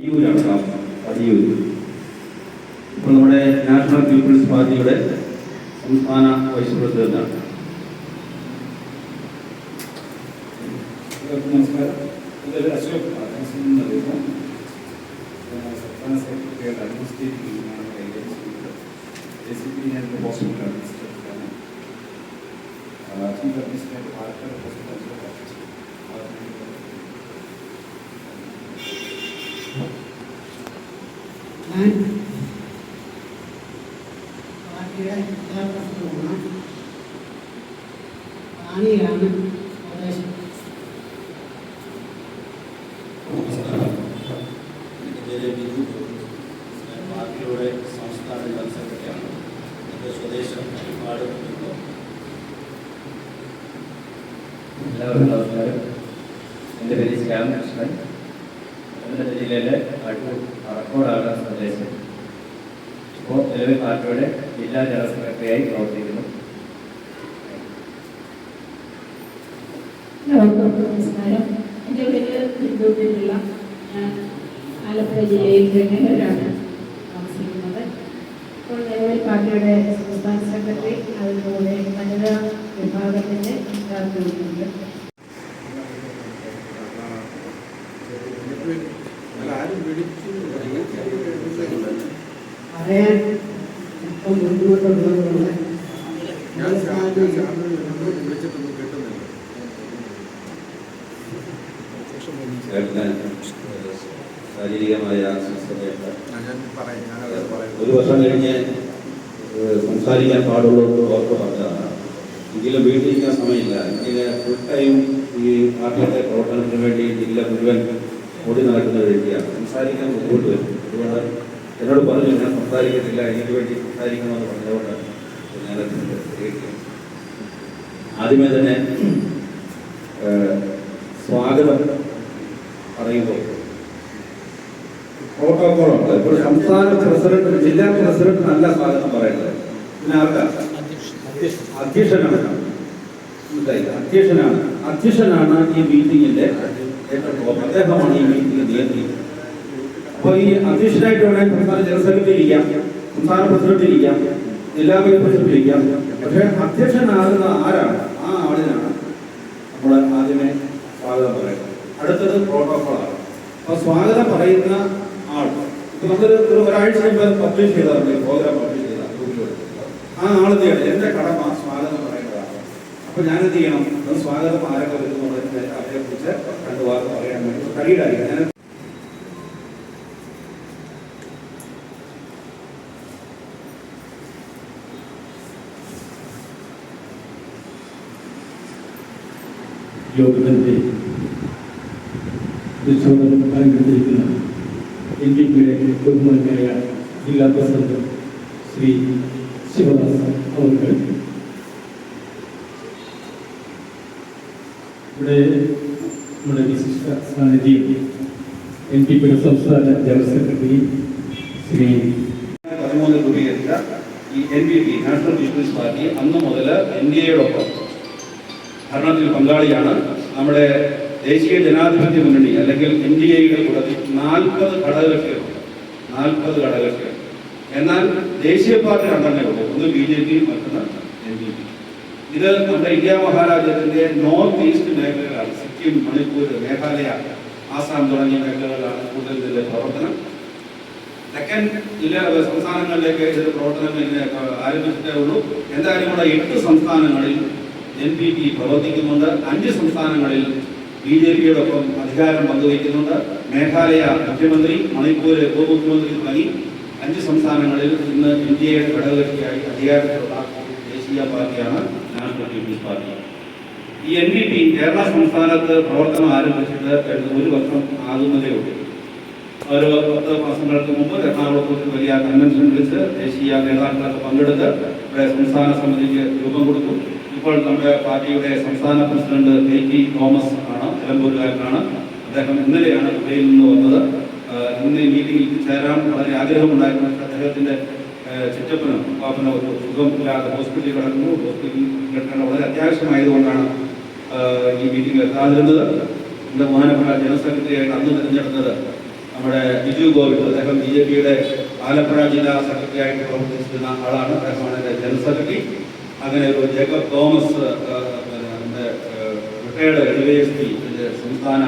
പതിയൂരാണ് താമസം പതിയൂർ ഇപ്പോൾ നമ്മുടെ നാഷണൽ പീപ്പിൾസ് പാർട്ടിയുടെ സംസ്ഥാന വൈസ് പ്രസിഡന്റാണ് എല്ലാവർക്കും നമസ്കാരം. എന്റെ പേര് അശോക് കുമാർ കൗൺസിലിൽ നിന്ന് അറിയുന്നു ഞാൻ സംസ്ഥാന സെക്രട്ടറിയുടെ അഡ്മിനിസ്ട്രേറ്റീവ് ടീമാണ് കൈകാര്യം ചെയ്യുന്നത്. എ സി പി ഞാൻ എന്റെ പോസ്റ്റിന്റെ അഡ്മിനിസ്ട്രേറ്ററാണ്. ചീഫ് അഡ്മിനിസ്ട്രേറ്റർ പാലക്കാട് പോസ്റ്റ് ഞാൻ പാർട്ടിയുടെ യഥാർത്ഥമാണ് റാണിയാണ് സ്വദേശം എന്റെ പേര് ബിജു ഞാൻ പാർട്ടിയുടെ സംസ്ഥാന ജനറൽ സെക്രട്ടറിയാണ് എന്റെ സ്വദേശം ഒരുപാട് എല്ലാവർക്കും നമസ്കാരം എന്റെ പേര് ശ്യാമകൃഷ്ണൻ പത്തനംതിട്ട ജില്ലയിലെ അടൂർ അറക്കോടാണ് സ്വദേശം ഇപ്പോൾ നിലവിൽ പാർട്ടിയുടെ ജില്ലാ ജനറൽ സെക്രട്ടറിയായി പ്രവർത്തിക്കുന്നു എല്ലാവർക്കും നമസ്കാരം എന്റെ പേര് ബിന്ദു പിള്ള ഞാൻ ആലപ്പുഴ ജില്ലയിൽ ചെങ്ങന്നൂരാണ് താമസിക്കുന്നത് ഇപ്പോൾ നിലവിൽ പാർട്ടിയുടെ സംസ്ഥാന സെക്രട്ടറി അതിലൂടെ വനിതാ വിഭാഗത്തിന്റെ ഇൻചാർജ് ആരും വിളിച്ചു പറയാൻ ഇപ്പം ബുദ്ധിമുട്ടുള്ളതുകൊണ്ട് ഞാൻ വിളിച്ചിട്ടൊന്നും കിട്ടുന്നില്ല. കേൾക്കാൻ ശാരീരികമായ അസ്വസ്ഥതയുണ്ട് ഒരു വർഷം കഴിഞ്ഞ് സംസാരിക്കാൻ പാടുള്ളൂ എന്ന് ഓർത്ത് പറഞ്ഞതാണ്. എങ്കിലും വീട്ടിലിരിക്കാൻ സമയമില്ല. എനിക്ക് ഫുൾ ടൈം ഈ പാർട്ടിയുടെ പ്രവർത്തനത്തിന് വേണ്ടി ജില്ല മുഴുവൻ ഓടി നടക്കുന്ന വ്യക്തിയാണ്. സംസാരിക്കാൻ ബുദ്ധിമുട്ട് വരും. അതുകൊണ്ട് എന്നോട് പറഞ്ഞു ഞാൻ സംസാരിക്കത്തില്ല. എനിക്ക് വേണ്ടി സംസാരിക്കണമെന്ന് പറഞ്ഞതുകൊണ്ട് ഞാൻ ആദ്യമേ തന്നെ സ്വാഗതം പറയുമ്പോൾ പ്രോട്ടോകോൾ ഉണ്ട് ഇപ്പോൾ സംസ്ഥാന പ്രസിഡന്റ് ജില്ലാ പ്രസിഡന്റ് നല്ല സ്വാഗതം ആർക്കാ? അധ്യക്ഷനാണ്? അധ്യക്ഷനാണ്. അധ്യക്ഷനാണ് ഈ മീറ്റിംഗിന്റെ അദ്ദേഹമാണ് ഈ മീറ്റിംഗ് നിയന്ത്രിക്കുന്നത് അപ്പോൾ ഈ അധ്യക്ഷനായിട്ട് വേണമെങ്കിൽ സംസ്ഥാന ജനറൽ ഇരിക്കാം സംസ്ഥാന പ്രസിഡന്റ് ഇരിക്കാം ജില്ലാ വൈസ് പ്രസിഡന്റ് ഇരിക്കാം. പക്ഷേ അധ്യക്ഷനാകുന്ന ആരാണ്? ആ ആളിനാണ് നമ്മൾ ആദ്യമേ സ്വാഗതം പറയുന്നത്. അടുത്തത് പ്രോട്ടോകോളാണ് അപ്പോൾ സ്വാഗതം പറയുന്ന ആൾ ഇപ്പൊ നമ്മളൊരു ഒരു ഒരാഴ്ച മുമ്പ് പബ്ലിഷ് ചെയ്താറുണ്ട് പ്രോഗ്രാം പബ്ലിഷ് ചെയ്ത ഗ്രൂപ്പിലൂടെ ആ ആളെന്ത് എന്റെ കടമ സ്വാഗതം പറയേണ്ടതാണ് അപ്പൊ ഞാൻ എന്ത് ചെയ്യണം? അത് സ്വാഗതം ആരൊക്കെ വരുന്നു അവരെ കുറിച്ച് രണ്ട് വാക്ക് പറയാൻ വേണ്ടി കഴിയില്ലായിരിക്കും ഞാൻ യോഗത്തിന്റെ എൻ ഡി പിയുടെ ബഹുമാനായ ജില്ലാ പ്രസിഡന്റ് ശ്രീ ശിവദാസ് അവർക്ക് ഇവിടെ നമ്മുടെ വിശിഷ്ട സാന്നിധ്യം എൻ ഡി പിയുടെ സംസ്ഥാന ജനറൽ സെക്രട്ടറി ശ്രീ പതിമൂന്ന് രൂപീകരിച്ച ഈ N B P national people's party അന്ന് മുതൽ എൻ ഡി എയോടൊപ്പം ഭരണത്തിൽ പങ്കാളിയാണ്. നമ്മുടെ ദേശീയ ജനാധിപത്യ മുന്നണി അല്ലെങ്കിൽ എൻ ഡി എയുടെ കൂട്ടത്തിൽ നാൽപ്പത് ഘടകകക്ഷികളുണ്ട് നാൽപ്പത് ഘടകകക്ഷികൾ. എന്നാൽ ദേശീയ പാർട്ടി രണ്ടെണ്ണേ ഉള്ളൂ. ഒന്ന് ബി ജെ പി മറ്റൊന്ന് എൻ ഡി പി. ഇത് നമ്മുടെ ഇന്ത്യ മഹാരാജ്യത്തിന്റെ നോർത്ത് ഈസ്റ്റ് മേഖലകളാണ്. സിക്കിം മണിപ്പൂർ മേഘാലയ ആസാം തുടങ്ങിയ മേഖലകളിലാണ് കൂടുതൽ ഇതിന്റെ പ്രവർത്തനം. തെക്കൻ ജില്ല സംസ്ഥാനങ്ങളിലേക്ക് ഇതിന്റെ പ്രവർത്തനം ഇങ്ങനെ ആരംഭിച്ചിട്ടേ ഉള്ളൂ. എന്തായാലും കൂടെ എട്ട് സംസ്ഥാനങ്ങളിൽ എൻ പി പി പ്രവർത്തിക്കുന്നുണ്ട്. അഞ്ച് സംസ്ഥാനങ്ങളിൽ ബി ജെ പിയോടൊപ്പം അധികാരം പങ്കുവയ്ക്കുന്നുണ്ട്. മേഘാലയ മുഖ്യമന്ത്രി മണിപ്പൂർ ഉപമുഖ്യമന്ത്രി തുടങ്ങി അഞ്ച് സംസ്ഥാനങ്ങളിൽ ഇന്ന് ഇന്ത്യയുടെ ഘടകകക്ഷിയായി അധികാരത്തിലുള്ള ദേശീയ പാർട്ടിയാണ് നാഷണൽ പീപ്പിൾസ് പാർട്ടി. ഈ എൻ ഡി പി കേരള സംസ്ഥാനത്ത് പ്രവർത്തനം ആരംഭിച്ചിട്ട് ഒരു വർഷം ആകുന്നതേ ഉള്ളൂ. ഒരു പത്ത് മാസങ്ങൾക്ക് മുമ്പ് എറണാകുളത്ത് വലിയ കൺവെൻഷൻ വിളിച്ച് ദേശീയ നേതാക്കളൊക്കെ പങ്കെടുത്ത് ഇവിടെ സംസ്ഥാന സമിതിക്ക് രൂപം കൊടുത്തു. ഇപ്പോൾ നമ്മുടെ പാർട്ടിയുടെ സംസ്ഥാന പ്രസിഡന്റ് കെ ടി തോമസ് ആണ്. നിലമ്പൂരുകാരനാണ്. അദ്ദേഹം ഇന്നലെയാണ് ദുബൈയിൽ നിന്ന് വന്നത്. ഇന്ന് ഈ മീറ്റിംഗിൽ ചേരാൻ വളരെ ആഗ്രഹമുണ്ടായിരുന്നു ആഹ് ചിറ്റപ്പന് പാപ്പന് ഒരു സുഖമില്ലാതെ ഹോസ്പിറ്റലിൽ കിടക്കുന്നു. ഹോസ്പിറ്റലിൽ കിടക്കേണ്ട വളരെ അത്യാവശ്യമായതുകൊണ്ടാണ് ഈ മീറ്റിംഗ് എത്താതിരുന്നത്. നമ്മുടെ ബഹുമാനപ്പെട്ട ജനറൽ സെക്രട്ടറിയായിട്ട് അന്ന് തിരഞ്ഞെടുത്തത് നമ്മുടെ ബിജു ഗോവിന്ദ്. അദ്ദേഹം ബി ജെ പിയുടെ ആലപ്പുഴ ജില്ലാ സെക്രട്ടറി പ്രവർത്തിച്ചിരുന്ന ആളാണ്. അദ്ദേഹമാണ് എന്റെ ജനറൽ സെക്രട്ടറി. അങ്ങനെ ഒരു Jacob Thomas retired L S P സംസ്ഥാന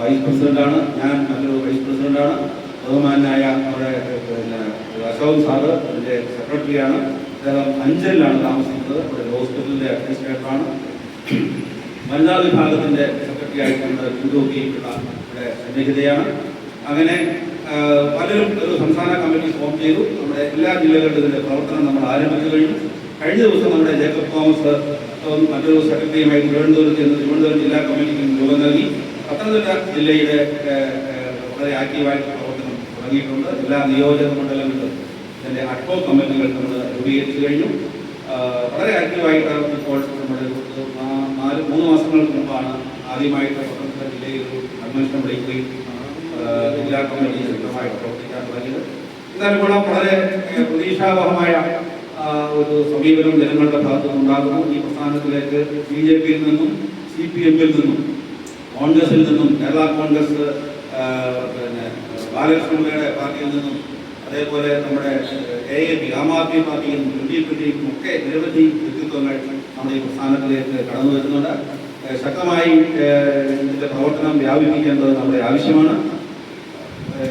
വൈസ് പ്രസിഡന്റാണ് ഞാൻ മറ്റൊരു വൈസ് പ്രസിഡന്റാണ് ബഹുമാനായ നമ്മുടെ പിന്നെ അശോക് സാറ് അതിന്റെ സെക്രട്ടറിയാണ് അദ്ദേഹം അഞ്ചലിലാണ് താമസിക്കുന്നത്. ഇവിടെ ഹോസ്പിറ്റലിന്റെ അഡ്മിനിസ്ട്രേറ്ററാണ് വനിതാ വിഭാഗത്തിന്റെ സെക്രട്ടറി ആയിട്ട് നമ്മുടെ ബിന്ദു പി പിള്ള ഇവിടെ സന്നിഹിതയാണ്. അങ്ങനെ പലരും ഒരു സംസ്ഥാന കമ്മിറ്റി ഫോം ചെയ്തു. നമ്മുടെ എല്ലാ ജില്ലകളിലും ഇതിന്റെ പ്രവർത്തനം നമ്മൾ ആരംഭിച്ചു കഴിഞ്ഞു. കഴിഞ്ഞ ദിവസം നമ്മുടെ ജേക്കബ് തോമസ് മറ്റൊരു സെക്രട്ടറിയുമായി തിരുവനന്തപുരത്ത് നിന്ന് തിരുവനന്തപുരം ജില്ലാ കമ്മിറ്റിക്ക് രൂപം നൽകി പത്തനംതിട്ട ജില്ലയുടെ വളരെ ആക്റ്റീവായിട്ട് പ്രവർത്തനം തുടങ്ങിയിട്ടുണ്ട്. എല്ലാ നിയോജക മണ്ഡലങ്ങളിലും ഇതിന്റെ അഡ്ഹോക് കമ്മിറ്റികൾ നമ്മൾ രൂപീകരിച്ചു കഴിഞ്ഞു. വളരെ ആക്റ്റീവായിട്ട് ഇപ്പോൾ നമ്മുടെ നാല് മൂന്ന് മാസങ്ങൾക്ക് മുമ്പാണ് ആദ്യമായിട്ട് പത്തനംതിട്ട ജില്ലയിൽ ഒരു കൺവെൻഷൻ വിളിക്കുകയും ജില്ലാ കമ്മിറ്റി ശക്തമായിട്ട് പ്രവർത്തിക്കാൻ തുടങ്ങിയത്. എന്നാലും ഇവിടെ വളരെ പ്രതീക്ഷാവഹമായ ഒരു സമീപനം ജനങ്ങളുടെ ഭാഗത്തു നിന്നുണ്ടാകുന്നു ഈ പ്രസ്ഥാനത്തിലേക്ക് ബി ജെ പിയിൽ നിന്നും സി പി എമ്മിൽ നിന്നും കോൺഗ്രസിൽ നിന്നും കേരള കോൺഗ്രസ് പിന്നെ ബാലകൃഷ്ണപിള്ളയുടെ പാർട്ടിയിൽ നിന്നും അതേപോലെ നമ്മുടെ A A P Aam Aadmi പാർട്ടിയിൽ നിന്നും എൽ ഡി എഫിന്റെയും ഒക്കെ നിരവധി വ്യക്തിത്വങ്ങൾ നമ്മുടെ ഈ പ്രസ്ഥാനത്തിലേക്ക് കടന്നു വരുന്നുണ്ട്. ശക്തമായി ഇതിന്റെ പ്രവർത്തനം വ്യാപിപ്പിക്കേണ്ടത് നമ്മുടെ ആവശ്യമാണ്.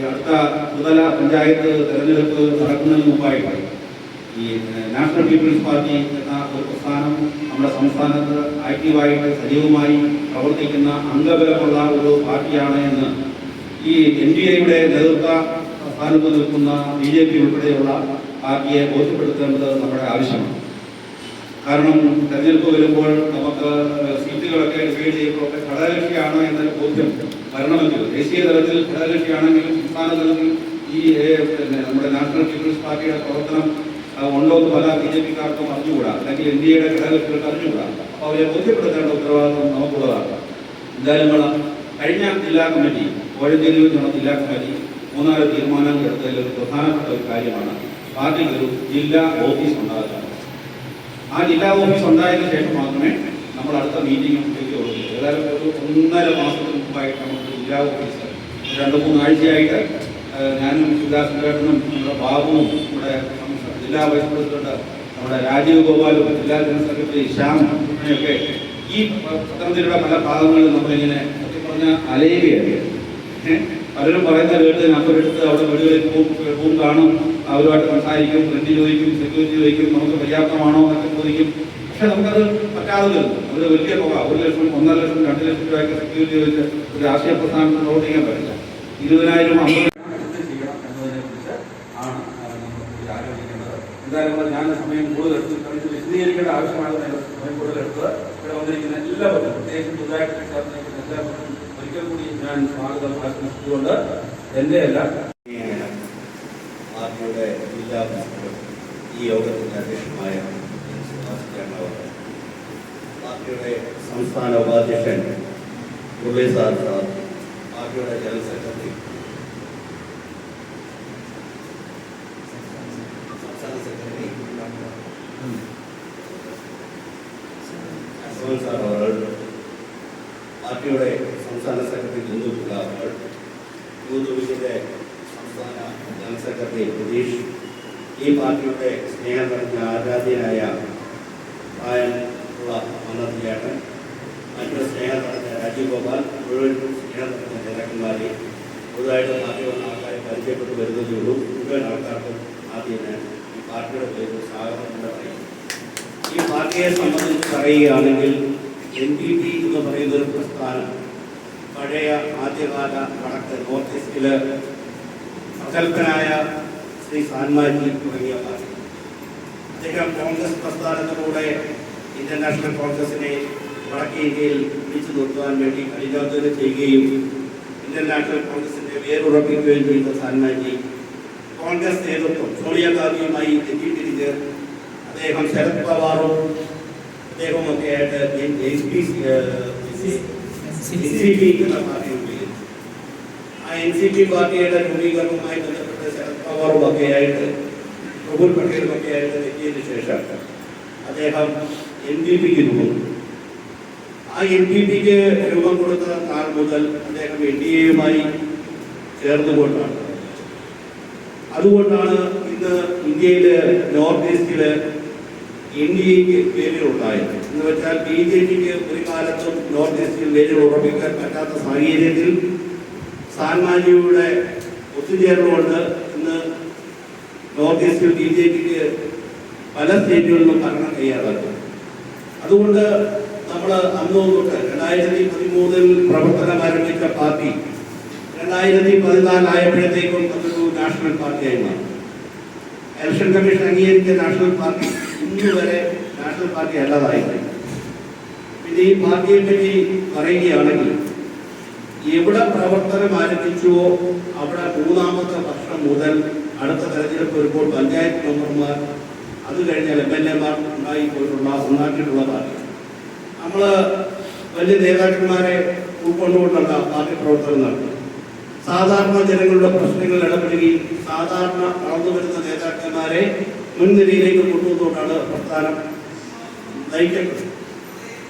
അടുത്ത ത്രിതല പഞ്ചായത്ത് തെരഞ്ഞെടുപ്പ് നടക്കുന്നതിന് മുമ്പായിട്ട് ഈ നാഷണൽ പീപ്പിൾസ് പാർട്ടി എന്ന ഒരു പ്രസ്ഥാനം നമ്മുടെ സംസ്ഥാനത്ത് ആക്റ്റീവായിട്ട് സജീവമായി പ്രവർത്തിക്കുന്ന അംഗബലമുള്ള ഒരു പാർട്ടിയാണ് എന്ന് ഈ എൻ ഡി എയുടെ നേതൃത്വ സ്ഥാനത്ത് നിൽക്കുന്ന ബി ജെ പി ഉൾപ്പെടെയുള്ള പാർട്ടിയെ ബോധ്യപ്പെടുത്തേണ്ടത് നമ്മുടെ ആവശ്യമാണ്. കാരണം തെരഞ്ഞെടുപ്പ് വരുമ്പോൾ നമുക്ക് സീറ്റുകളൊക്കെ ഡിസൈഡ് ചെയ്യുമ്പോൾ ഘടകകക്ഷിയാണ് എന്നൊരു ബോധ്യം വരണമെങ്കിൽ ദേശീയ തലത്തിൽ ഘടകകക്ഷിയാണെങ്കിലും സംസ്ഥാന തലത്തിൽ ഈ നമ്മുടെ നാഷണൽ പീപ്പിൾസ് പാർട്ടിയുടെ പ്രവർത്തനം ഉണ്ടോ എന്ന് പല ബി ജെ പിക്കാർക്കും അറിഞ്ഞുകൂടാ. അല്ലെങ്കിൽ എൻ ഡി എയുടെ ഘടകകക്ഷികൾക്ക് അറിഞ്ഞുകൂടാ. അപ്പോൾ അവരെ ബോധ്യപ്പെടുത്തേണ്ട ഉത്തരവാദിത്വം നമുക്കുള്ളതാണ്. എന്തായാലും വേണം. കഴിഞ്ഞ ജില്ലാ കമ്മിറ്റി കോഴഞ്ചേരിയിൽ നടന്ന ജില്ലാ കമ്മിറ്റി മൂന്നാൽ തീരുമാനങ്ങൾ എടുത്തതിൽ ഒരു പ്രധാനപ്പെട്ട ഒരു കാര്യമാണ്. പാർട്ടിക്ക് ഒരു ജില്ലാ ഓഫീസ് ഉണ്ടാകുക ആ ജില്ലാ ഓഫീസ് ഉണ്ടായതിനു ശേഷം മാത്രമേ നമ്മൾ അടുത്ത മീറ്റിംഗ് ഉള്ളൂ ഏതായാലും ഒരു ഒന്നര മാസത്തിന് മുമ്പായിട്ട് നമുക്ക് ജില്ലാ ഓഫീസ് രണ്ട് മൂന്നാഴ്ചയായിട്ട് ഞാനും ശിവദാസേട്ടനും നമ്മുടെ ബാബുവും നമ്മുടെ ജില്ലാ വൈസ് പ്രസിഡന്റ് നമ്മുടെ രാജീവ് ഗോപാലും ജില്ലാ ജനറൽ സെക്രട്ടറി ശ്യാം ഒക്കെ ഈ പത്തനംതിട്ടയുടെ പല ഭാഗങ്ങളിൽ നമ്മളിങ്ങനെ പറഞ്ഞ അലയുകയാണ്? പലരും പറയുന്ന കേട്ട് ഞാൻ അവരെടുത്ത് അവിടെ വീടുകളിൽ പോകും കാണും. അവരുമായിട്ട് സംസാരിക്കും റെന്റ് ചോദിക്കും സെക്യൂരിറ്റി ചോദിക്കും നമുക്ക് പര്യാപ്തമാണോ എന്നൊക്കെ ചോദിക്കും. പക്ഷെ നമുക്കത് പറ്റാതെ വരുന്നു ഒരു വലിയ തുക. ഒരു ലക്ഷം ഒന്നര ലക്ഷം രണ്ട് ലക്ഷം രൂപയൊക്കെ സെക്യൂരിറ്റി ചോദിച്ച് ഒരു രാഷ്ട്രീയ പ്രസ്ഥാനത്തിൽ പ്രവർത്തിക്കാൻ പറ്റില്ല. ഇരുപതിനായിരം അമ്പത് എന്ത് ചെയ്യണം എന്നതിനെ കുറിച്ച് ആണ് ആ, നമ്മൾ കൂടുതൽ ആലോചിക്കേണ്ടത് എന്തായാലും ഇവിടെ ഞാൻ സമയം എടുത്ത് ഇത് വിശദീകരിക്കേണ്ട ആവശ്യമാണ് ഞാൻ സമയം കൂടുതൽ എടുത്തത്. ഇവിടെ വന്നിരിക്കുന്ന എല്ലാവർക്കും പ്രത്യേകിച്ച് പുതുതായിട്ട് ചേർന്നിരിക്കുന്ന എല്ലാവർക്കും ഒരിക്കൽ കൂടി ഞാൻ സ്വാഗതം ആശംസിച്ചുകൊണ്ട് എന്റെ അല്ല പാർട്ടിയുടെ ജില്ലാ പ്രസിഡന്റ് ഈ യോഗത്തിന്റെ സുഭാഷിക്കാണ് പാർട്ടിയുടെ സംസ്ഥാന ഉപാധ്യക്ഷൻ മുരളി സാർ സാർ പാർട്ടിയുടെ ജനറൽ സെക്രട്ടറി സംസ്ഥാന സെക്രട്ടറി അശോകൻ സാർ അവർ പാർട്ടിയുടെ സംസ്ഥാന സെക്രട്ടറി ബിന്ദു പിള്ള അവർ യൂത്ത് വിങ്ങിന്റെ സംസ്ഥാന ജനറൽ സെക്രട്ടറി പ്രതീഷ്. ഈ പാർട്ടിയുടെ സ്നേഹം നിറഞ്ഞ ആരാധ്യനായ പ്രായമുള്ള മന്നത്ത് ചേട്ടൻ മറ്റൊരു സ്നേഹം നിറഞ്ഞ രാജീവ് ഗോപാൽ മുഴുവൻ സ്നേഹം നിറഞ്ഞ നേതാക്കന്മാരെ പുതുതായിട്ട് പാർട്ടി വന്ന ആൾക്കാരെ പരിചയപ്പെട്ട് വരുന്നതേ ഉള്ളൂ. മുഴുവൻ ആൾക്കാർക്കും ആദ്യം ഞാൻ ഈ പാർട്ടിയുടെ പേരിൽ ഈ പാർട്ടിയെ സംബന്ധിച്ച് പറയുകയാണെങ്കിൽ എൻ പി പി എന്ന് പറയുന്ന ഒരു പ്രസ്ഥാനം പഴയ ആദ്യകാല വടക്ക് നോർത്ത് ഈസ്റ്റിൽ പ്രഗത്ഭനായ ശ്രീ സാൻമാജി തുടങ്ങിയ പാർട്ടി. അദ്ദേഹം കോൺഗ്രസ് പ്രസ്ഥാനത്തിലൂടെ ഇന്ത്യൻ നാഷണൽ കോൺഗ്രസിനെ വടക്കേ ഇന്ത്യയിൽ പിടിച്ചു നിർത്തുവാൻ വേണ്ടി കഠിനാധ്വാനം ചെയ്യുകയും ഇന്ത്യൻ നാഷണൽ കോൺഗ്രസിന്റെ വേരുറപ്പിക്കുകയും ചെയ്ത സാൻമാജി കോൺഗ്രസ് നേതൃത്വം സോണിയാഗാന്ധിയുമായി തെറ്റിപ്പിരിച്ച് അദ്ദേഹം ശരത് പവാറും അദ്ദേഹമൊക്കെ ആയിട്ട് എൻ പി സി പി എന്ന പാർട്ടി രൂപീകരിച്ചു ആ എൻ സി പി പാർട്ടിയുടെ രൂപീകരണവുമായി ബന്ധപ്പെട്ട് ശരത് പവാറും ഒക്കെ ആയിട്ട് പ്രഫുൽ പട്ടേലും ഒക്കെ ആയിട്ട് എത്തിയതിനു ശേഷം അദ്ദേഹം എൻ ഡി പിക്ക് രൂപം കൊടുത്തു. ആ എൻ ഡി പിക്ക് രൂപം കൊടുത്ത നാൾ മുതൽ അദ്ദേഹം എൻ ഡി എയുമായി ചേർന്നുകൊണ്ടാണ് അതുകൊണ്ടാണ് ഇന്ന് ഇന്ത്യയിലെ നോർത്ത് ഈസ്റ്റിൽ എൻ ഡി എക്ക് വേരുകളുണ്ടായത്. എന്ന് വെച്ചാൽ ബി ജെ പിക്ക് ഒരു കാലത്തും നോർത്ത് ഈസ്റ്റിൽ വേരുകൾ ഉറപ്പിക്കാൻ പറ്റാത്ത സാഹചര്യത്തിൽ സാൻമാജിയുടെ ഒത്തുചേർന്നുകൊണ്ട് ഇന്ന് നോർത്ത് ഈസ്റ്റിൽ ബി ജെ പിക്ക് പല സ്റ്റേറ്റുകളിലും ഭരണം കൈയാറാക്കും അതുകൊണ്ട് നമ്മൾ അന്ന് തൊട്ട് രണ്ടായിരത്തി പതിമൂന്നിൽ പ്രവർത്തനം ആരംഭിച്ച പാർട്ടി രണ്ടായിരത്തി പതിനാലായപ്പോഴത്തേക്കും നാഷണൽ പാർട്ടിയായി മാറി ഇലക്ഷൻ കമ്മീഷൻ അംഗീകരിച്ച നാഷണൽ പാർട്ടി ഇന്ന് വരെ നാഷണൽ പാർട്ടി അല്ലാതായി പിന്നെ ഈ പാർട്ടിയെ പറ്റി പറയുകയാണെങ്കിൽ എവിടെ പ്രവർത്തനം ആരംഭിച്ചുവോ അവിടെ മൂന്നാമത്തെ വർഷം മുതൽ അടുത്ത തെരഞ്ഞെടുപ്പ് വരുമ്പോൾ പഞ്ചായത്ത് മെമ്പർമാർ അത് കഴിഞ്ഞാൽ എം എൽ എമാർ ഉണ്ടായിപ്പോയിട്ടുള്ള ഉണ്ടാക്കിയിട്ടുള്ള പാർട്ടി. നമ്മൾ വലിയ നേതാക്കന്മാരെ ഉൾക്കൊണ്ടുകൊണ്ടുള്ള പാർട്ടി പ്രവർത്തനം നടത്തും. സാധാരണ ജനങ്ങളുടെ പ്രശ്നങ്ങളിൽ ഇടപെടുകയും സാധാരണ വളർന്നു വരുന്ന നേതാക്കന്മാരെ മുൻനിരയിലേക്ക് കൊണ്ടുവന്നുകൊണ്ടാണ് പ്രസ്ഥാനം നയിക്കപ്പെട്ടത്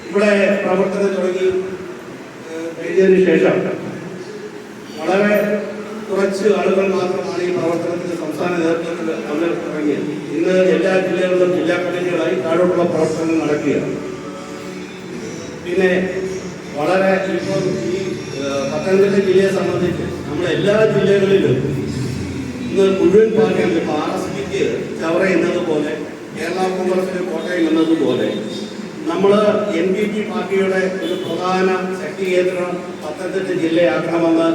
ഇവിടെ പ്രവർത്തനം തുടങ്ങി കഴിഞ്ഞതിന് ശേഷം വളരെ കുറച്ച് ആളുകൾ മാത്രമാണ് ഈ പ്രവർത്തനത്തിന്റെ സംസ്ഥാന നേതൃത്വത്തിൽ അവർ തുടങ്ങിയത് ഇന്ന് എല്ലാ ജില്ലകളിലും ജില്ലാ കമ്മിറ്റികളായി താഴോട്ടുള്ള പ്രവർത്തനങ്ങൾ നടക്കുകയാണ്. പിന്നെ വളരെ ഇപ്പോൾ ഈ പത്തനംതിട്ട ജില്ലയെ സംബന്ധിച്ച് നമ്മുടെ എല്ലാ ജില്ലകളിലും ഇന്ന് മുഴുവൻ പാർട്ടികൾ ഇപ്പോൾ ആർ എസ് പിക്ക് ചവറ എന്നതുപോലെ കേരള കോൺഗ്രസിന് കോട്ടയം എന്നതുപോലെ നമ്മൾ എൻ ഡി പി പാർട്ടിയുടെ ഒരു പ്രധാന ശക്തി കേന്ദ്രം പത്തനംതിട്ട ജില്ലയാക്കണമെന്ന്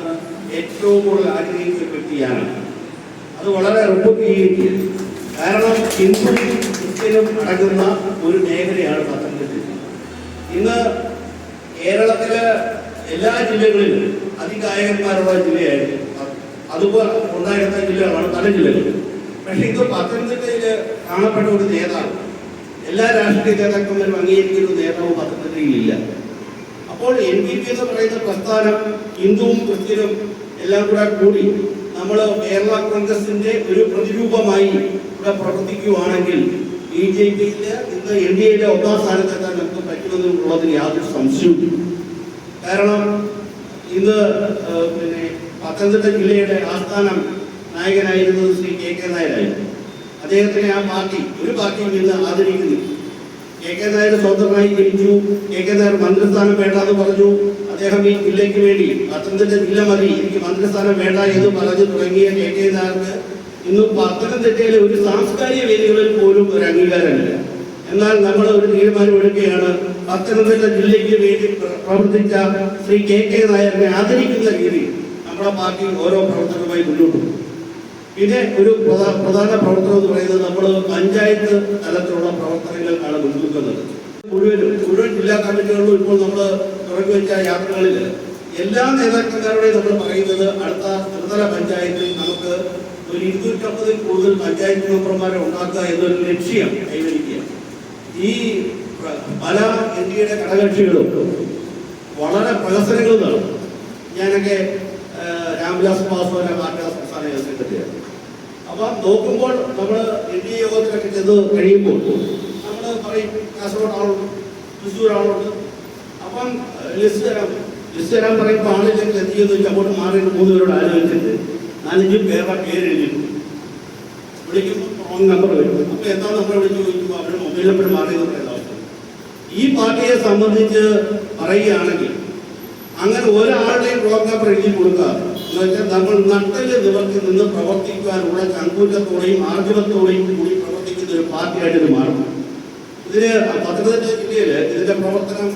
ഏറ്റവും കൂടുതൽ ആഗ്രഹിച്ച വ്യക്തിയാണ് അത് വളരെ റിപ്പോർട്ട് കാരണം ഹിന്ദു ക്രിസ്ത്യനും അടങ്ങുന്ന ഒരു മേഖലയാണ് പത്തനംതിട്ട. ഇന്ന് കേരളത്തിലെ എല്ലാ ജില്ലകളിലും അതികായകന്മാരുള്ള ജില്ലയായിരുന്നു അതുപോലെ ഉണ്ടായിരുന്ന ജില്ലകളാണ് പല ജില്ലകൾ പക്ഷെ ഇത് പത്തനംതിട്ടയിൽ കാണപ്പെട്ട ഒരു നേതാവ്. എല്ലാ രാഷ്ട്രീയ നേതാക്കന്മാരും അംഗീകരിക്കുന്ന ഒരു നേതാവ് പത്തനംതിട്ടയിൽ ഇല്ല അപ്പോൾ എൻ ഡി പി എന്ന് പറയുന്ന പ്രസ്ഥാനം ഹിന്ദുവും ക്രിസ്ത്യനും എല്ലാം കൂടെ കൂടി നമ്മൾ കേരള കോൺഗ്രസിന്റെ ഒരു പ്രതിരൂപമായി ഇവിടെ പ്രവർത്തിക്കുകയാണെങ്കിൽ ബി ജെ പിയിൽ ഇന്ന് എൻ ഡി എയുടെ ഒന്നാം സ്ഥാനത്തെത്താൻ നമുക്ക് പറ്റുമെന്നുള്ളതിന് യാതൊരു സംശയവും കാരണം ഇന്ന് പിന്നെ പത്തനംതിട്ട ജില്ലയുടെ ആസ്ഥാനം നായകനായിരുന്നത് ശ്രീ കെ കെ നായരായിരുന്നു അദ്ദേഹത്തിനെ ആ പാർട്ടി ഒരു പാർട്ടിയും ഇന്ന് ആദരിക്കുന്നില്ല കെ കെ നായർ സ്വതന്ത്രമായി ജയിച്ചു കെ കെ നായർ മന്ത്രിസ്ഥാനം വേണ്ട എന്ന് പറഞ്ഞു. അദ്ദേഹം ഈ ജില്ലയ്ക്ക് വേണ്ടി പത്തനംതിട്ട ജില്ല മതി എനിക്ക് മന്ത്രിസ്ഥാനം വേണ്ട എന്ന് പറഞ്ഞു തുടങ്ങിയ കെ കെ നായർക്ക് ഇന്ന് പത്തനംതിട്ടയിലെ ഒരു സാംസ്കാരിക വേദികളിൽ പോലും ഒരു അംഗീകാരമില്ല. എന്നാൽ നമ്മൾ ഒരു തീരുമാനം എടുക്കുകയാണ് പത്തനംതിട്ട ജില്ലയ്ക്ക് വേണ്ടി പ്ര- പ്രവർത്തിച്ച ശ്രീ കെ കെ നായരനെ ആദരിക്കുന്ന രീതി നമ്മുടെ പാർട്ടി ഓരോ പ്രവർത്തനവുമായി മുന്നോട്ട് പോകും. പിന്നെ ഒരു പ്രധാ- പ്രധാന പ്രവർത്തനം എന്ന് പറയുന്നത് നമ്മൾ പഞ്ചായത്ത് തലത്തിലുള്ള പ്രവർത്തനങ്ങൾക്കാണ് മുൻതൂക്കുന്നത് മുഴുവനും മുഴുവൻ ജില്ലാ കമ്മിറ്റികളിലും ഇപ്പോൾ നമ്മൾ തുടങ്ങി വെച്ച യാത്രകളിൽ എല്ലാ നേതാക്കന്മാരുടെയും നമ്മൾ പറയുന്നത് അടുത്ത ത്രിതല പഞ്ചായത്തിൽ നമുക്ക് ഒരു ഇരുന്നൂറ്റമ്പതിൽ കൂടുതൽ പഞ്ചായത്ത് മെമ്പർമാരെ ഉണ്ടാക്കുക എന്നൊരു ലക്ഷ്യം കൈവരിക്കുക. ഈ പ്ര- ഡി എയുടെ ഘടകകക്ഷികളും വളരെ പ്രഹസനങ്ങൾ നടത്തും. ഞാനൊക്കെ രാംവിലാസ് പാസ്വാൻ പാർട്ടിയുടെ സംസ്ഥാന സെക്രട്ടറിയാണ് അപ്പൊ നോക്കുമ്പോൾ നമ്മൾ എൻ ഡി എ യോഗത്തിലൊക്കെ ചെന്ന് കഴിയുമ്പോൾ നമ്മൾ പറയും കാസർഗോഡ് ആളുണ്ട് തൃശ്ശൂർ ആളുണ്ട് അപ്പം ലിസ്റ്റ് പറയും. ലിസ്റ്റ് തരാൻ പറയുമ്പോൾ ആളില്ലെങ്കിൽ എന്ത് ചെയ്യുന്നു വെച്ചാൽ അങ്ങോട്ട് മാറിയിട്ട് മൂന്ന് പേരോട് ആലോചിച്ചിട്ട് നാലഞ്ച് പേരുടെ പേര് എഴുതിയിട്ടുണ്ട്. വിളിക്കുമ്പോൾ റോങ് നമ്പർ വരും. അപ്പൊ എന്താ നമ്മൾ വിളിച്ച് ചോദിക്കുമ്പോൾ അവരുടെ മൊബൈൽ നമ്പർ മാറിയെന്ന് എന്ന് പറയുന്ന അവസ്ഥ ഈ പാർട്ടിയെ സംബന്ധിച്ച് പറയുകയാണെങ്കിൽ അങ്ങനെ ഒരാളുടെയും പ്രോഗ്രാം എഴുതി കൊടുക്കാതെ എന്ന് വെച്ചാൽ നമ്മൾ നട്ടൽ നിവർത്തി നിന്ന് പ്രവർത്തിക്കാനുള്ള ചങ്കൂറ്റത്തോടെയും ആർജവത്തോടെയും കൂടി പ്രവർത്തിക്കുന്ന ഒരു പാർട്ടിയായിട്ട് ഇത് മാറും ഇതിന് പത്തനംതിട്ട ജില്ലയിൽ ഇതിന്റെ പ്രവർത്തനം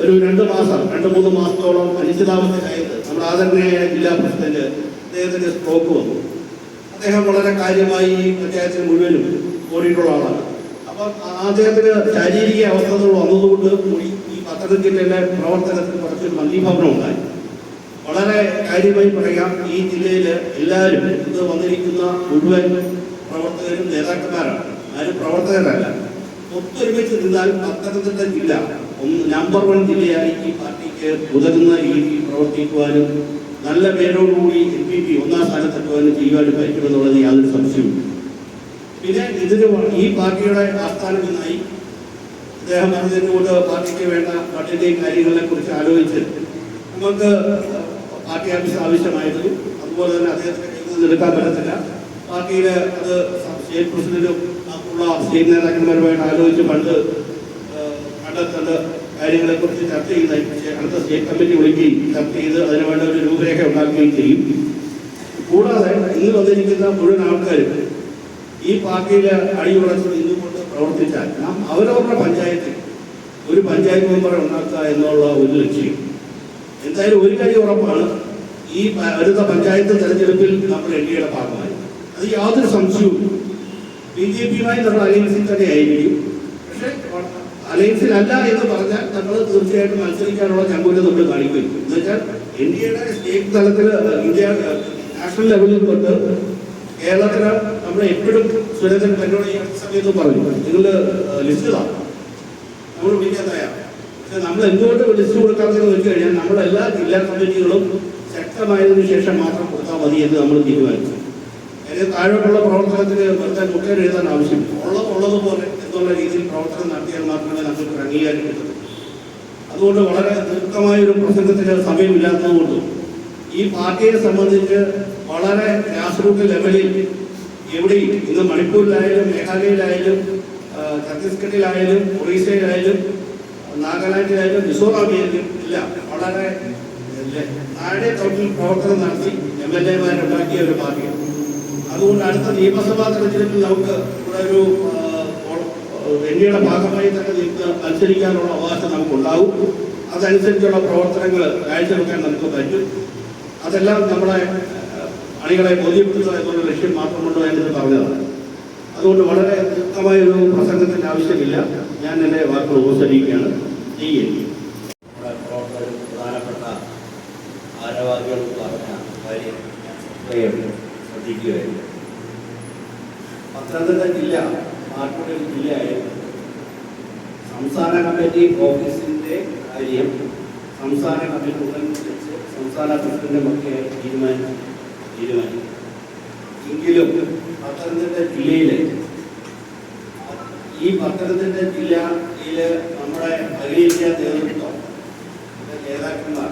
ഒരു രണ്ട് മാസം രണ്ട് മൂന്ന് മാസത്തോളം അനിശ്ചിതാവസ്ഥയിലായത് നമ്മുടെ ആദരണീയ ജില്ലാ പ്രസിഡന്റ് അദ്ദേഹത്തിന്റെ സ്ട്രോക്ക് വന്നു. അദ്ദേഹം വളരെ കാര്യമായി പഞ്ചായത്തിന് മുഴുവനും ഓടിയിട്ടുള്ള ആളാണ്. അപ്പം അദ്ദേഹത്തിന് ശാരീരിക അവസ്ഥകൾ വന്നതുകൊണ്ട് കൂടി ഈ പത്തനംതിട്ടയിലെ പ്രവർത്തനത്തിൽ കുറച്ച് മന്ദീഭവനം ഉണ്ടായി. വളരെ കാര്യമായി പറയാം ഈ ജില്ലയിൽ എല്ലാവരും ഇത് വന്നിരിക്കുന്ന മുഴുവൻ പ്രവർത്തകരും നേതാക്കന്മാരാണ്. ആരും പ്രവർത്തകരല്ല. ഒത്തൊരുമിച്ച് നിന്നാൽ പത്തനംതിട്ട ജില്ല ഒന്ന് നമ്പർ വൺ ജില്ലയായി ഈ പാർട്ടിക്ക് ഉതകുന്ന രീതിയിൽ പ്രവർത്തിക്കുവാനും നല്ല പേരോടുകൂടി എൽ പി പി ഒന്നാം സ്ഥാനത്തെത്തുവാനും ചെയ്യുവാനും പറ്റുമെന്നുള്ളത് യാതൊരു സംശയവും പിന്നെ ഇതിന് ഈ പാർട്ടിയുടെ ആസ്ഥാനമെന്നായി അദ്ദേഹം കൊണ്ട് പാർട്ടിക്ക് വേണ്ട ഫണ്ടിന്റെയും കാര്യങ്ങളെ കുറിച്ച് ആലോചിച്ച് നമുക്ക് പാർട്ടി ഓഫീസ് ആവശ്യമായിരുന്നു. അതുപോലെ തന്നെ അദ്ദേഹത്തിന് എടുക്കാൻ പറ്റത്തില്ല. പാർട്ടിയിലെ അത് സ്റ്റേറ്റ് പ്രസിഡന്റും ഉള്ള സ്റ്റേറ്റ് നേതാക്കന്മാരുമായിട്ട് ആലോചിച്ച് പണ്ട് കണ്ടെത്തേണ്ട കാര്യങ്ങളെക്കുറിച്ച് ചർച്ച ചെയ്യുന്നതായി പക്ഷേ അടുത്ത സ്റ്റേറ്റ് കമ്മിറ്റി വിളിക്കുകയും ചർച്ച ചെയ്ത് അതിന് വേണ്ട ഒരു രൂപരേഖ ഉണ്ടാക്കുകയും ചെയ്യും. കൂടാതെ ഇന്ന് വന്നിരിക്കുന്ന മുഴുവൻ ആൾക്കാരും ഈ പാർട്ടിയിലെ അടിയുറച്ച് നിന്നുകൊണ്ട് പ്രവർത്തിച്ചാൽ നാം അവരവരുടെ പഞ്ചായത്തിൽ ഒരു പഞ്ചായത്ത് മെമ്പറെ ഉണ്ടാക്കുക എന്നുള്ള ഒരു ലക്ഷ്യം. എന്തായാലും ഒരു കാര്യം ഉറപ്പാണ്. ഈ വരുന്ന പഞ്ചായത്ത് തെരഞ്ഞെടുപ്പിൽ നമ്മൾ എൻ ഡിയുടെ ഭാഗമായി അത് യാതൊരു സംശയവും ബി ജെ പിയുമായി നമ്മൾ അലയൻസിൽ തന്നെ ആയിരിക്കും. പക്ഷേ അലയൻസിലല്ല എന്ന് പറഞ്ഞാൽ നമ്മൾ തീർച്ചയായിട്ടും മത്സരിക്കാനുള്ള ചങ്കൂല നമ്മൾ കാണിക്കും. എന്ന് വെച്ചാൽ എൻ ഡി എയുടെ സ്റ്റേറ്റ് തലത്തിൽ ഇന്ത്യ നാഷണൽ ലെവലിൽ തൊട്ട് കേരളത്തിന് നമ്മൾ എപ്പോഴും സുരേന്ദ്രൻ എന്നോട് ഈ സമയത്ത് പറഞ്ഞു. നിങ്ങൾ ലിസ്റ്റ് ഇതാണ് നമ്മൾ വിളിക്കാൻ തയ്യാറാണ് പക്ഷെ നമ്മൾ എന്തുകൊണ്ട് ലിസ്റ്റ് കൊടുക്കാമെന്ന് വെച്ച് കഴിഞ്ഞാൽ നമ്മുടെ എല്ലാ ജില്ലാ കമ്മിറ്റികളും ശക്തമായതിനു ശേഷം മാത്രം കൊടുത്താൽ മതി എന്ന് നമ്മൾ തീരുമാനിച്ചു. അതിന് താഴോട്ടുള്ള പ്രവർത്തനത്തിന് വെറുതെ മുട്ടയിൽ എഴുതാൻ ആവശ്യം ഉള്ളത് ഉള്ളതുപോലെ എന്നുള്ള രീതിയിൽ പ്രവർത്തനം നടത്തിയാൽ മാത്രമേ നമുക്ക് അംഗീകാരം കിട്ടൂ അതുകൊണ്ട് വളരെ ദീർഘമായ ഒരു പ്രസംഗത്തിന് സമയമില്ലാത്തതുകൊണ്ടും ഈ പാർട്ടിയെ സംബന്ധിച്ച് വളരെ ഗ്രാസ് റൂട്ട് ലെവലിൽ എവിടെയും ഇന്ന് മണിപ്പൂരിലായാലും മേഘാലയയിലായാലും ഛത്തീസ്ഗഡിലായാലും ഒറീസയിലായാലും നാഗാലാൻഡിലായാലും മിസോറാമിലായാലും ഇല്ല വളരെ താഴെ തൊട്ടിൽ പ്രവർത്തനം നടത്തി എം എൽ എമാരുണ്ടാക്കിയ ഒരു പാർട്ടിയാണ് അതുകൊണ്ട് അടുത്ത നിയമസഭാ തെരഞ്ഞെടുപ്പിൽ നമുക്ക് ഇവിടെ ഒരു എൻഡിയുടെ ഭാഗമായി തന്നെ നമുക്ക് മത്സരിക്കാനുള്ള അവകാശം നമുക്കുണ്ടാവും. അതനുസരിച്ചുള്ള പ്രവർത്തനങ്ങൾ കാഴ്ചവെക്കാൻ നമുക്ക് പറ്റും. അതെല്ലാം നമ്മളെ ആ, അണികളെ ബോധ്യപ്പെടുത്തുക എന്നുള്ള ലക്ഷ്യം മാത്രമുണ്ടോ എന്ന് പറഞ്ഞതാണ്. അതുകൊണ്ട് വളരെ വ്യക്തമായ ഒരു പ്രസംഗത്തിന്റെ ആവശ്യമില്ല. ഞാൻ എന്റെ വാക്കുകൾ ഉപസരിക്കുകയാണ്. പ്രവർത്തകരും പ്രധാനപ്പെട്ട പത്തനംതിട്ട ജില്ല ഒരു ജില്ലയായിരുന്നു. സംസ്ഥാന കമ്മിറ്റി ഓഫീസിന്റെ കാര്യം സംസ്ഥാന കമ്മിറ്റി ഉടൻ സംസ്ഥാന പ്രസിഡന്റുമൊക്കെ തീരുമാനിച്ചു. തീരുമാനിച്ചു എങ്കിലും പത്തനംതിട്ട ജില്ലയിലെ ഈ പത്തനംതിട്ട ജില്ലയിൽ നമ്മുടെ അഖിലേന്ത്യാ നേതൃത്വം നേതാക്കന്മാർ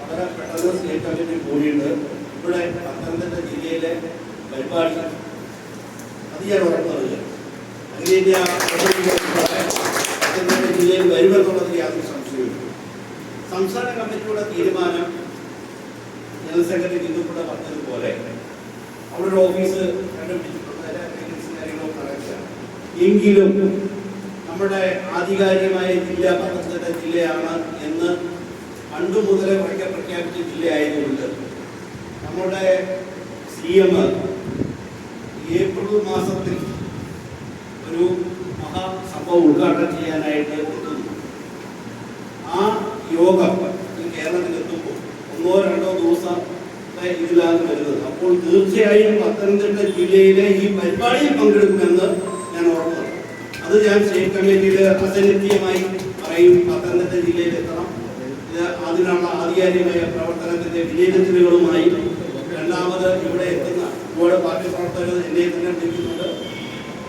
വളരെ പെട്ടെന്ന് സ്റ്റേറ്റ് കമ്മിറ്റി കൂടിയിട്ട് ഇവിടെ പത്തനംതിട്ട ജില്ലയിലെ പരിപാടി അത് ഞാൻ ഉറപ്പ് നൽകുക അഖിലേന്ത്യാ ജില്ലയിൽ വരുമെന്നുള്ളതിൽ യാതൊരു സംശയവും സംസ്ഥാന കമ്മിറ്റിയുടെ തീരുമാനം സെക്രട്ടറി ബിന്ദുക്കൂടെ പറഞ്ഞതുപോലെ അവിടെ ഒരു ഓഫീസ് എങ്കിലും നമ്മുടെ ആധികാരികമായ ജില്ല പത്തനംതിട്ട ജില്ലയാണ് എന്ന് പണ്ടു മുതലേ പ്രഖ്യാ- പ്രഖ്യാപിച്ച ജില്ലയായതുകൊണ്ട് നമ്മുടെ സി എം ഏപ്രിൽ മാസത്തിൽ ഒരു മഹാസംഭവം ഉദ്ഘാടനം ചെയ്യാനായിട്ട് എത്തുന്നു ആ യോഗം ഈ കേരളത്തിൽ എത്തുമ്പോൾ ഒന്നോ രണ്ടോ ദിവസത്തെ ഇതിലാണ് വരുന്നത് അപ്പോൾ തീർച്ചയായും പത്തനംതിട്ട ജില്ലയിലെ ഈ പരിപാടിയിൽ പങ്കെടുക്കുമെന്ന് ഞാൻ ഓർക്കുന്നു. അത് ഞാൻ സ്റ്റേറ്റ് കമ്മിറ്റിയിൽ അസന്നിധ്യമായി പറയും. പത്തനംതിട്ട ജില്ലയിൽ എത്തണം. ഇത് അതിനുള്ള ആധികാരികമായ പ്രവർത്തനത്തിന്റെ വിലയിരുത്തലുകളുമായി രണ്ടാമത് ഇവിടെ എത്തുന്ന ഒരുപാട് പാർട്ടി പ്രവർത്തകർ എന്നെ തന്നെ വിളിക്കുന്നുണ്ട്.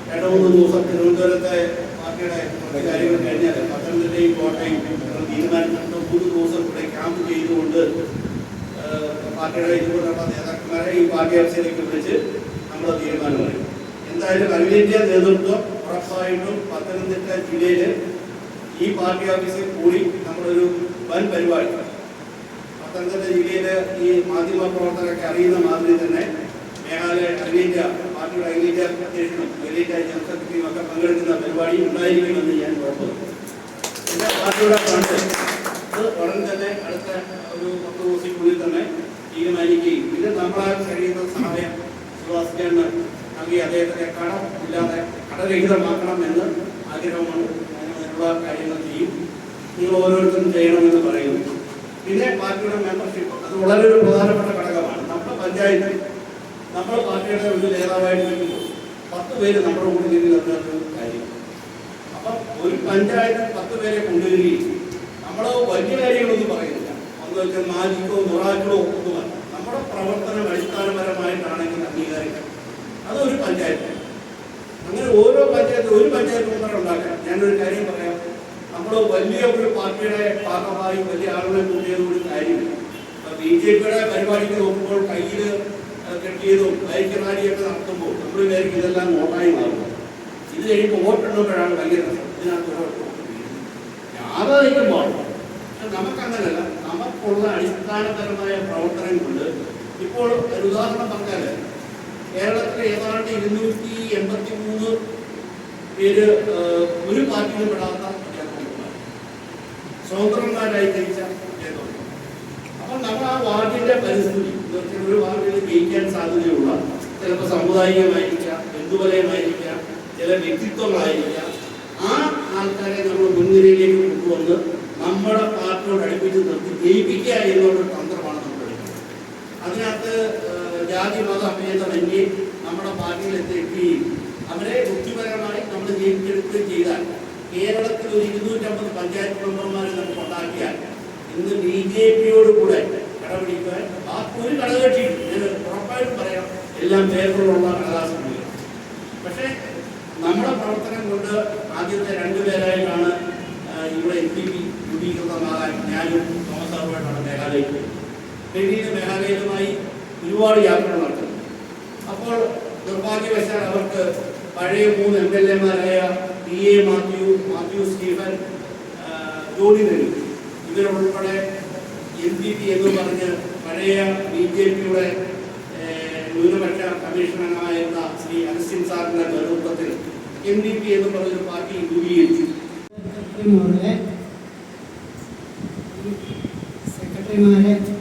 രണ്ട് മൂന്ന് ദിവസം തിരുവനന്തപുരത്തെ പാർട്ടിയുടെ കുറച്ച് കാര്യങ്ങൾ കഴിഞ്ഞാൽ പത്തനംതിട്ടയും കോട്ടയും തീരുമാനിച്ചിട്ടുണ്ട് മൂന്ന് ദിവസം ഇവിടെ ക്യാമ്പ് ചെയ്തുകൊണ്ട് പാർട്ടിയുടെ ഇതുപോലുള്ള ഈ പാർട്ടി ഓഫീസിലേക്ക് വിളിച്ച് നമ്മൾ തീരുമാനമായി. എന്തായാലും അഖിലേന്ത്യാ നേതൃത്വം ഉറപ്പായിട്ടും പത്തനംതിട്ട ജില്ലയിൽ ഈ പാർട്ടി ഓഫീസിൽ കൂടി നമ്മളൊരു വൻ പരിപാടി പത്തനംതിട്ട ജില്ലയിലെ ഈ മാധ്യമ പ്രവർത്തകരൊക്കെ അറിയുന്ന മാതിരി തന്നെ മേഘാലയ അഖിലേന്ത്യ പാർട്ടിയുടെ അഖിലേന്ത്യ അധ്യക്ഷനും അഖിലേന്ത്യ ജനറൽ സെക്രട്ടറിയും ഒക്കെ പങ്കെടുക്കുന്ന പരിപാടി ഉണ്ടായിരിക്കുമെന്ന് ഞാൻ ഉറപ്പ് പിന്നെ പാർട്ടിയുടെ ഫണ്ട് അത് ഉടൻ തന്നെ അടുത്ത ഒരു പത്ത് ദിവസത്തിനുള്ളിൽ തന്നെ തീരുമാനിക്കുകയും. പിന്നെ നമ്മളാൽ കഴിയുന്ന സഹായം സുഹാസിക്കാണ് നൽകി അദ്ദേഹത്തിന്റെ കടം ഇല്ലാതെ കടരഹിതമാക്കണം എന്ന് ആഗ്രഹമാണ്. അതിനുള്ള കാര്യങ്ങൾ ചെയ്യും. നിങ്ങൾ ഓരോരുത്തരും ചെയ്യണമെന്ന് പറയുന്നു. പിന്നെ പാർട്ടിയുടെ മെമ്പർഷിപ്പ് അത് വളരെ ഒരു പ്രധാനപ്പെട്ട ഘടകമാണ്. നമ്മുടെ പഞ്ചായത്തിൽ നമ്മൾ പാർട്ടിയുടെ ഒരു നേതാവായിട്ട് നിൽക്കുമ്പോൾ പത്ത് പേര് നമ്മുടെ കൂടെ നിന്ന് എന്നൊരു കാര്യം. അപ്പം ഒരു പഞ്ചായത്ത് പത്ത് പേരെ കൊണ്ടുവരികയും നമ്മൾ വലിയ കാര്യങ്ങളൊന്നും പറയുന്നില്ല. വെച്ചാൽ മാജിക്കോ മൊറാക്കോ ഒന്നുമല്ല. നമ്മുടെ പ്രവർത്തനം അടിസ്ഥാനപരമായിട്ടാണെങ്കിൽ അംഗീകാരം അതൊരു പഞ്ചായത്ത്. അങ്ങനെ ഓരോ പഞ്ചായത്ത് ഒരു പഞ്ചായത്ത് മെമ്പർ ഉണ്ടാക്കാൻ ഞാനൊരു കാര്യം പറയാം. നമ്മുടെ വലിയ ഒരു പാർട്ടിയുടെ ഭാഗമായി വലിയ ആളുകളെ കൂട്ടിയത് ഒരു കാര്യമില്ല. ബി ജെ പിയുടെ പരിപാടിക്ക് നോക്കുമ്പോൾ കയ്യിൽ കെട്ടിയതും ഐക്യറാലിയൊക്കെ റാലിയൊക്കെ നടത്തുമ്പോൾ നമ്മൾ വിചാരിക്കും ഇതെല്ലാം വോട്ടായി മാറും. ഇത് കഴിയുമ്പോൾ വോട്ടെണ്ണുമ്പോഴാണ് വലിയ രസം. ഇതിനകത്ത്. യാതൊരിക്കുമ്പോൾ പക്ഷെ നമുക്കങ്ങനല്ല. നമുക്കുള്ള അടിസ്ഥാനപരമായ പ്രവർത്തനം കൊണ്ട് ഇപ്പോൾ ഒരു ഉദാഹരണം പറഞ്ഞാൽ കേരളത്തിൽ ഏതാണ്ട് ഇരുന്നൂറ്റി എൺപത്തി മൂന്ന് പേര് ഒരു പാർട്ടിയിലും പെടാത്ത സ്വതന്ത്രന്മാരായി ജയിച്ച അപ്പം നമ്മൾ ആ വാർഡിന്റെ പരിസ്ഥിതി ഒരു വാർഡിൽ ജയിക്കാൻ സാധ്യതയുള്ള ചിലപ്പോൾ സാമുദായികമായിരിക്കാം ബന്ധുവലയമായിരിക്കാം ചില വ്യക്തിത്വങ്ങളായിരിക്കാം. ആ ആൾക്കാരെ നമ്മൾ മുൻനിരയിലേക്ക് കൊണ്ടുവന്ന് നമ്മുടെ പാർട്ടിയോട് അടുപ്പിച്ച് നിർത്തി ജയിപ്പിക്കുക എന്നുള്ള ഒരു തന്ത്രമാണ് നമ്മൾ അതിനകത്ത് ജാതി മത ഭേദമന്യേ നമ്മുടെ പാർട്ടിയിൽ എത്തി അവരെ ബുദ്ധിപരമായി നമ്മൾ ജയിപ്പിച്ചെടുക്കുകയും ചെയ്താൽ കേരളത്തിൽ ഒരു ഇരുന്നൂറ്റമ്പത് പഞ്ചായത്ത് മെമ്പർമാരെ നമുക്ക് ഉണ്ടാക്കിയാൽ ഇന്ന് ബി ജെ പിയോട് കൂടെ കടപിടിക്കാൻ ആ ഒരു ഘടകകക്ഷി ഞാൻ ഉറപ്പായിട്ടും പറയാം എല്ലാം പേപ്പറിലുള്ള കടലാസുകളിൽ പക്ഷേ നമ്മുടെ പ്രവർത്തനം കൊണ്ട് ആദ്യത്തെ രണ്ടുപേരായിട്ടാണ് ഇവിടെ പി രൂപീകൃതമാകാൻ ഞാനും തോമസ് സാറുമായിട്ടാണ് മേഘാലയയിൽ പോയത്. മേഘാലയയിലുമായി ഒരുപാട് യാത്രകൾ നടത്തുന്നു. അപ്പോൾ നിർഭാഗ്യവശാൽ അവർക്ക് പഴയ മൂന്ന് എം എൽ എമാരായ പി എ മാത്യു മാത്യു സ്റ്റീഫൻ ജോലി നേടി ഇവരുൾപ്പെടെ എൻ പി പി എന്ന് പറഞ്ഞ് പഴയ ബി ജെ പിയുടെ ന്യൂനപക്ഷ കമ്മീഷൻ അംഗമായിരുന്ന ശ്രീ അഗസ്റ്റിൻ സാറിന്റെ നേതൃത്വത്തിൽ എൻ ഡി പി എന്ന് പറഞ്ഞൊരു പാർട്ടി രൂപീകരിച്ചു. ayuda, gente.